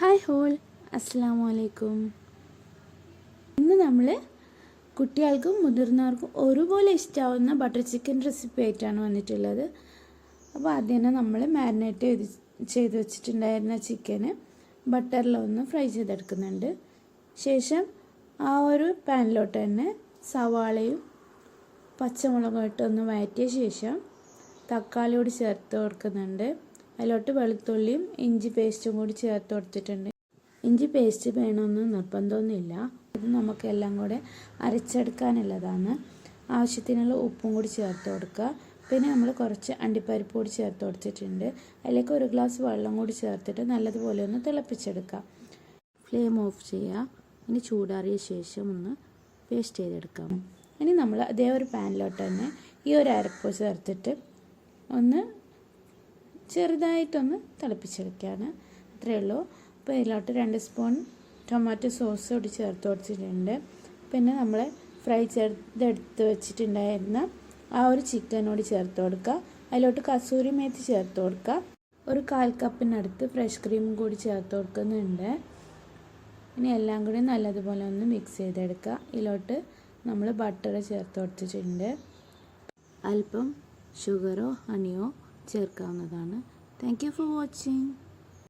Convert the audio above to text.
Hi whole. അസ്സാം വലൈക്കും ഇന്ന് നമ്മൾ കുട്ടികൾക്കും മുതിർന്നവർക്കും ഒരുപോലെ ഇഷ്ടമാവുന്ന ബട്ടർ ചിക്കൻ റെസിപ്പി ആയിട്ടാണ് വന്നിട്ടുള്ളത്. അപ്പോൾ ആദ്യം തന്നെ നമ്മൾ മാരിനേറ്റ് ചെയ്ത് ചെയ്ത് വെച്ചിട്ടുണ്ടായിരുന്ന ചിക്കന് ബട്ടറിലൊന്ന് ഫ്രൈ ചെയ്തെടുക്കുന്നുണ്ട്. ശേഷം ആ ഒരു പാനിലോട്ട് തന്നെ സവാളയും പച്ചമുളകും ഇട്ടൊന്ന് വഴറ്റിയ ശേഷം തക്കാളിയോട് ചേർത്ത് കൊടുക്കുന്നുണ്ട്. അതിലോട്ട് വെളുത്തുള്ളിയും ഇഞ്ചി പേസ്റ്റും കൂടി ചേർത്ത് കൊടുത്തിട്ടുണ്ട്. ഇഞ്ചി പേസ്റ്റ് വേണമെന്ന് നിർബന്ധമൊന്നുമില്ല. ഇത് നമുക്കെല്ലാം കൂടെ അരച്ചെടുക്കാനുള്ളതാണ്. ആവശ്യത്തിനുള്ള ഉപ്പും കൂടി ചേർത്ത് കൊടുക്കുക. പിന്നെ നമ്മൾ കുറച്ച് അണ്ടിപ്പരിപ്പ് കൂടി ചേർത്ത് കൊടുത്തിട്ടുണ്ട്. അതിലേക്ക് ഒരു ഗ്ലാസ് വെള്ളം കൂടി ചേർത്തിട്ട് നല്ലതുപോലെ ഒന്ന് തിളപ്പിച്ചെടുക്കുക. ഫ്ലെയിം ഓഫ് ചെയ്യുക. ഇനി ചൂടാറിയ ശേഷം ഒന്ന് പേസ്റ്റ് ചെയ്തെടുക്കാം. ഇനി നമ്മൾ അതേ ഒരു പാനിലോട്ട് തന്നെ ഈ ഒരു അരപ്പ് ചേർത്തിട്ട് ഒന്ന് ചെറുതായിട്ടൊന്ന് തിളപ്പിച്ചെടുക്കുകയാണ്. അത്രയേ ഉള്ളൂ. അപ്പോൾ ഇതിലോട്ട് രണ്ട് സ്പൂൺ ടൊമാറ്റോ സോസ് കൂടി ചേർത്ത് കൊടുത്തിട്ടുണ്ട്. പിന്നെ നമ്മൾ ഫ്രൈ ചെയ്തെടുത്ത് വെച്ചിട്ടുണ്ടായിരുന്ന ആ ഒരു ചിക്കനോട് ചേർത്ത് കൊടുക്കുക. അതിലോട്ട് കസൂരി മേത്തി ചേർത്ത് കൊടുക്കുക. ഒരു കാൽ കപ്പിനടുത്ത് ഫ്രഷ് ക്രീമും കൂടി ചേർത്ത് കൊടുക്കുന്നുണ്ട്. ഇനി എല്ലാം കൂടി നല്ലതുപോലെ ഒന്ന് മിക്സ് ചെയ്തെടുക്കുക. ഇതിലോട്ട് നമ്മൾ ബട്ടർ ചേർത്ത് കൊടുത്തിട്ടുണ്ട്. അല്പം ഷുഗറോ ഹണിയോ ചേർക്കാവുന്നതാണ്. Thank you for watching